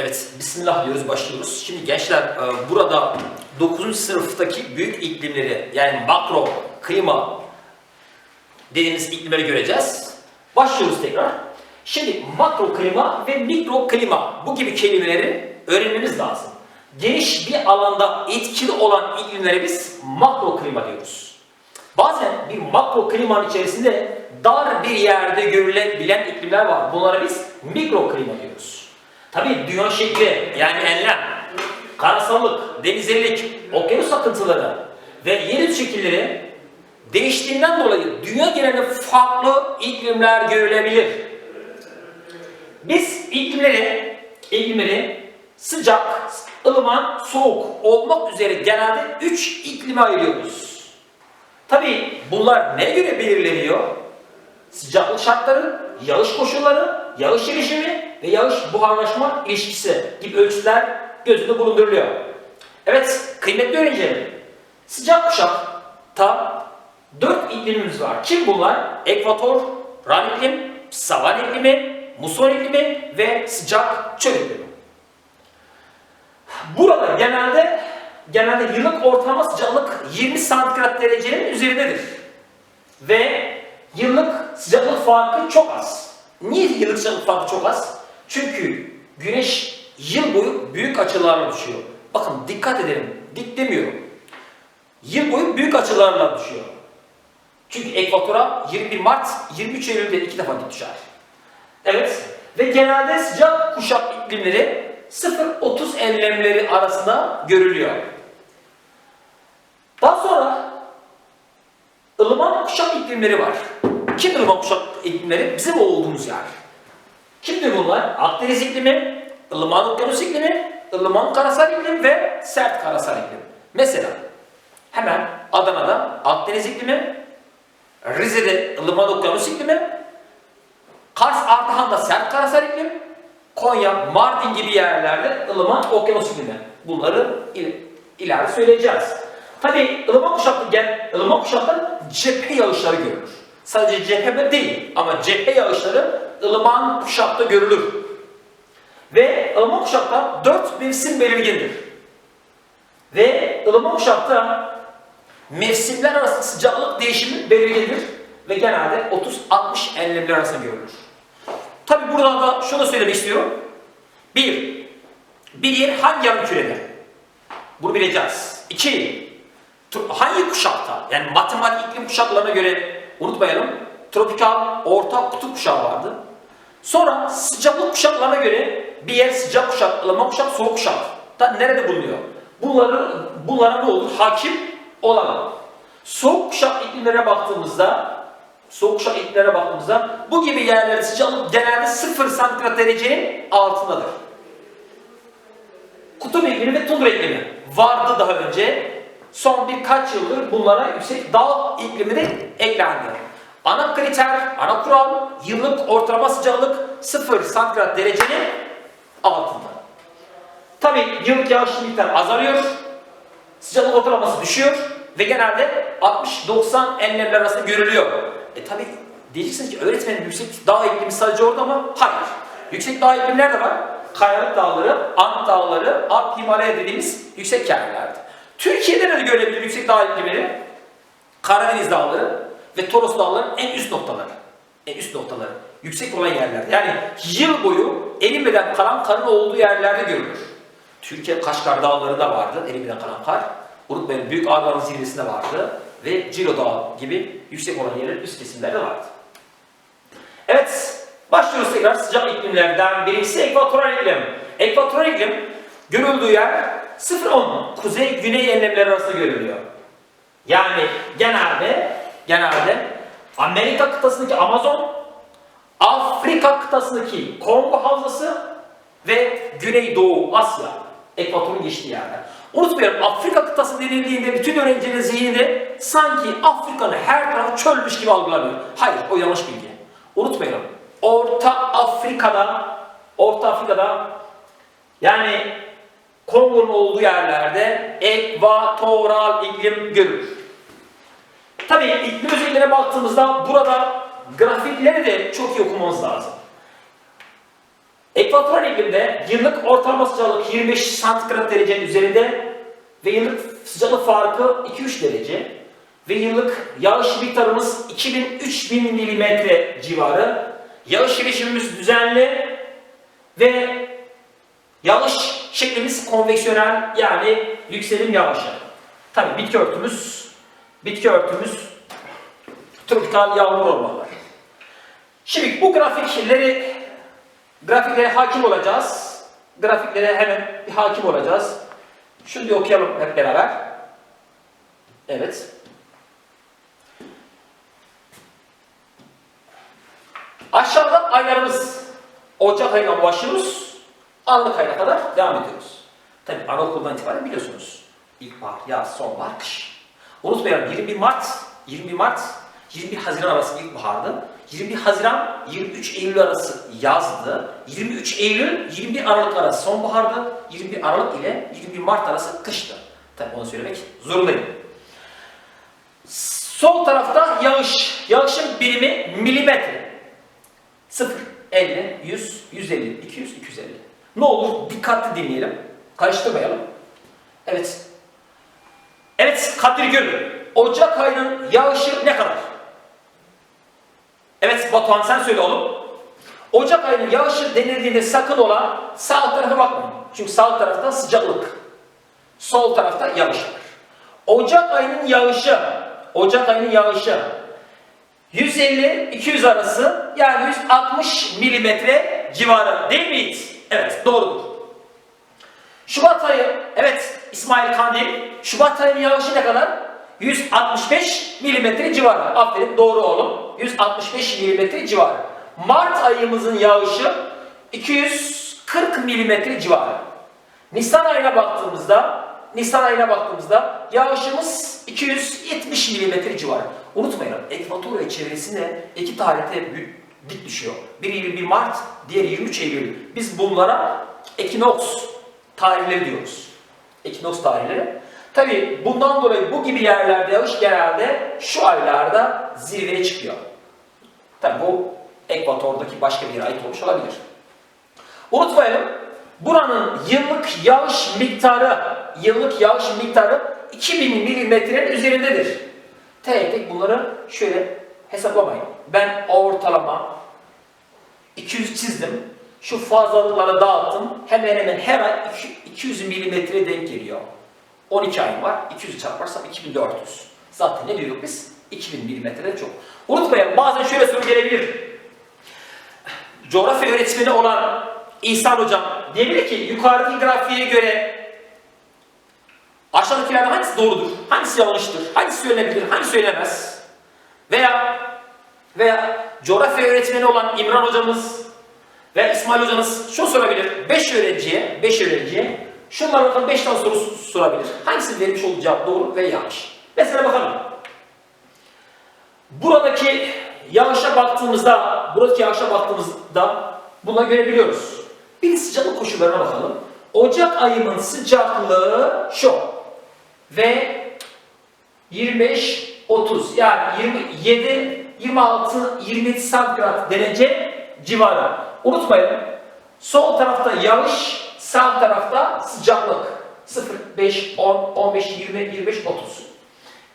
Evet, Bismillah diyoruz, başlıyoruz. Şimdi gençler, e, burada 9. sınıftaki büyük iklimleri, yani makro, klima dediğimiz iklimleri göreceğiz. Başlıyoruz tekrar. Şimdi makro klima ve mikro klima bu gibi kelimeleri öğrenmemiz lazım. Geniş bir alanda etkili olan iklimlere biz makro klima diyoruz. Bazen bir makro klimanın içerisinde dar bir yerde görülebilen iklimler var. Bunlara biz mikro klima diyoruz. Tabii dünya şekli yani enlem, karasallık, denizlilik, okyanus akıntıları ve yer şekilleri değiştiğinden dolayı dünya genelinde farklı iklimler görülebilir. Biz iklimleri, iklimleri sıcak, ılıman, soğuk olmak üzere genelde 3 iklime ayırıyoruz. Tabii bunlar neye göre belirleniyor? Sıcaklık şartları, yağış koşulları, yağış erişimi ve yağış buharlaşma ilişkisi gibi ölçütler gözünde bulunduruluyor. Evet, kıymetli öğrencilerim, sıcak kuşakta dört iklimimiz var. Kim bunlar? Ekvator, ram iklim, savan iklimi, muson iklimi ve sıcak çöl iklimi. Burada genelde genelde yıllık ortalama sıcaklık 20 santigrat derecenin üzerindedir. Ve yıllık sıcaklık farkı çok az. Niye yıllık sıcaklık farkı çok az? Çünkü güneş yıl boyu büyük açılarla düşüyor. Bakın dikkat edelim. Dik demiyorum. Yıl boyu büyük açılarla düşüyor. Çünkü ekvatora 21 Mart, 23 Eylül'de iki defa dik düşer. Evet. Ve genelde sıcak kuşak iklimleri 0-30 enlemleri arasında görülüyor. Daha sonra ılıman kuşak iklimleri var. Kim ılıman kuşak iklimleri? Bizim olduğumuz yer. Kimdir bunlar? Akdeniz iklimi, ılıman okyanus iklimi, ılıman karasal iklim ve sert karasal iklim. Mesela hemen Adana'da Akdeniz iklimi, Rize'de ılıman okyanus iklimi, Kars Ardahan'da sert karasal iklim, Konya, Mardin gibi yerlerde ılıman okyanus iklimi. Bunları il, ileride söyleyeceğiz. Tabi ılıman kuşaklı gel, ılıman kuşakta cephe yağışları görülür. Sadece cephe değil ama cephe yağışları ılıman kuşakta görülür. Ve ılıman kuşakta dört mevsim belirgindir. Ve ılıman kuşakta mevsimler arası sıcaklık değişimi belirgindir. Ve genelde 30-60 enlemler arasında görülür. Tabi burada da şunu söylemek istiyorum. Bir, bir yer hangi yarım kürede? Bunu bileceğiz. İki, hangi kuşakta? Yani matematik iklim kuşaklarına göre unutmayalım. Tropikal, orta, kutup kuşağı vardı. Sonra sıcaklık kuşaklarına göre bir yer sıcak kuşak, ılıman kuşak, soğuk kuşak. Da nerede bulunuyor? Bunları, bunlara ne olur? Hakim olamam. Soğuk kuşak iklimlerine baktığımızda soğuk kuşak iklimlere baktığımızda bu gibi yerlerde sıcaklık genelde 0 santigrat derecenin altındadır. Kutup iklimi ve tundra iklimi vardı daha önce. Son birkaç yıldır bunlara yüksek dağ iklimi de eklendi. Ana kriter, ana kural yıllık ortalama sıcaklık 0 santigrat derecenin altında. Tabi yıllık yağış miktarı azalıyor, sıcaklık ortalaması düşüyor ve genelde 60-90 enlemler arasında görülüyor. E tabi diyeceksiniz ki öğretmenin yüksek dağ iklimi sadece orada mı? Hayır. Yüksek dağ iklimler nerede var? Kayalık dağları, Ant dağları, Alp Himalaya dediğimiz yüksek yerlerde. Türkiye'de nerede görebilir yüksek dağ iklimleri? Karadeniz dağları ve Toros dağlarının en üst noktaları. En üst noktaları. Yüksek olan yerlerde. Yani yıl boyu erimeden kalan karın olduğu yerlerde görülür. Türkiye Kaşgar dağları da vardı, erimeden kalan kar. Unutmayın Büyük Ağdağ'ın zirvesinde vardı ve Cilo Dağı gibi yüksek olan yerler üst kesimlerde vardı. Evet, başlıyoruz tekrar sıcak iklimlerden birincisi ekvatoral iklim. Ekvatoral iklim görüldüğü yer 0-10 kuzey-güney enlemleri arasında görülüyor. Yani genelde genelde Amerika kıtasındaki Amazon, Afrika kıtasındaki Kongo havzası ve Güneydoğu Asya ekvatorun geçtiği yerler. Unutmayalım Afrika kıtası denildiğinde bütün öğrencilerin zihninde sanki Afrika'nın her tarafı çölmüş gibi algılanıyor. Hayır o yanlış bilgi. Unutmayalım. Orta Afrika'da Orta Afrika'da yani Kongo'nun olduğu yerlerde ekvatoral iklim görülür. Tabii iklim özelliklerine baktığımızda burada grafikleri de çok iyi okumamız lazım. Ekvatoral iklimde yıllık ortalama sıcaklık 25 santigrat derecenin üzerinde ve yıllık sıcaklık farkı 2-3 derece ve yıllık yağış miktarımız 2000-3000 milimetre civarı. Yağış gelişimimiz düzenli ve yağış şeklimiz konveksiyonel yani yükselim yağışı. Tabii bitki örtümüz bitki örtümüz tropikal yağmur ormanları. Şimdi bu grafikleri grafiklere hakim olacağız. Grafiklere hemen bir hakim olacağız. Şunu bir okuyalım hep beraber. Evet. Aşağıda aylarımız Ocak ayına başlıyoruz. Aralık ayına kadar devam ediyoruz. Tabii anaokuldan itibaren biliyorsunuz. İlkbahar, yaz, sonbahar, kış. Unutmayalım 21 Mart, 21 Mart, 21 Haziran arası ilkbahardı. 21 Haziran, 23 Eylül arası yazdı. 23 Eylül, 21 Aralık arası sonbahardı. 21 Aralık ile 21 Mart arası kıştı. Tabii onu söylemek zorundayım. Sol tarafta yağış. Yağışın birimi milimetre. 0, 50, 100, 150, 200, 250. Ne olur dikkatli dinleyelim. Karıştırmayalım. Evet. Evet Kadir Gül. Ocak ayının yağışı ne kadar? Evet Batuhan sen söyle oğlum. Ocak ayının yağışı denildiğinde sakın ola sağ tarafa bakmayın. Çünkü sağ tarafta sıcaklık. Sol tarafta yağış var. Ocak ayının yağışı, Ocak ayının yağışı 150-200 arası yani 160 milimetre civarı değil mi? Evet doğrudur. Şubat ayı, İsmail Kandil, Şubat ayının yağışı ne kadar? 165 milimetre civarı. Aferin doğru oğlum. 165 milimetre civarı. Mart ayımızın yağışı 240 milimetre civarı. Nisan ayına baktığımızda Nisan ayına baktığımızda yağışımız 270 milimetre civarı. Unutmayalım ekvator ve çevresinde iki tarihte dik düşüyor. Biri 21 Mart, diğeri 23 Eylül. Biz bunlara ekinoks tarihleri diyoruz. Ekinoks tarihleri. Tabi bundan dolayı bu gibi yerlerde yağış genelde şu aylarda zirveye çıkıyor. Tabi bu ekvatordaki başka bir ait olmuş olabilir. Unutmayalım buranın yıllık yağış miktarı yıllık yağış miktarı 2000 milimetrenin üzerindedir. Tek tek bunları şöyle hesaplamayın. Ben ortalama 200 çizdim. Şu fazlalıkları dağıttım. Hemen hemen ay 200 milimetre denk geliyor. 12 ay var. 200 çarparsam 2400. Zaten ne diyorduk biz? 2000 milimetreden çok. Unutmayalım bazen şöyle soru gelebilir. Coğrafya öğretmeni olan İhsan Hocam diyebilir ki yukarıdaki grafiğe göre aşağıdakilerden hangisi doğrudur? Hangisi yanlıştır? Hangisi söylenebilir? Hangisi söylenemez? Veya veya coğrafya öğretmeni olan İmran hocamız ve İsmail hocamız şunu sorabilir. 5 öğrenciye, 5 öğrenciye şunlardan 5 tane soru sorabilir. Hangisinin vermiş olduğu cevap doğru ve yanlış? Mesela bakalım. Buradaki yağışa baktığımızda, buradaki yağışa baktığımızda buna görebiliyoruz. Bir sıcaklık koşullarına bakalım. Ocak ayının sıcaklığı şu. Ve 25 30 yani 27 26 27 santigrat derece civarı. Unutmayın. Sol tarafta yağış, sağ tarafta sıcaklık. 0 5 10 15 20 25 30.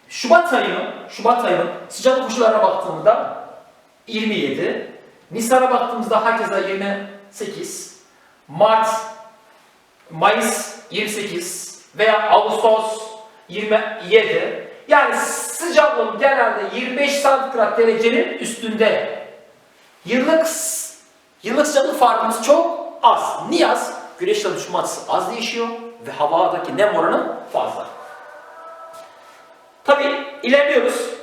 Şubat ayının Şubat ayının sıcaklık koşullarına baktığımda 27, Nisan'a baktığımızda herkese 28, Mart, Mayıs 28 veya Ağustos 27. Yani sıcaklığın genelde 25 santigrat derecenin üstünde. Yıllık yıllık sıcaklık farkımız çok az. Niye az? Güneş çalışma açısı az değişiyor ve havadaki nem oranı fazla. Tabi ilerliyoruz.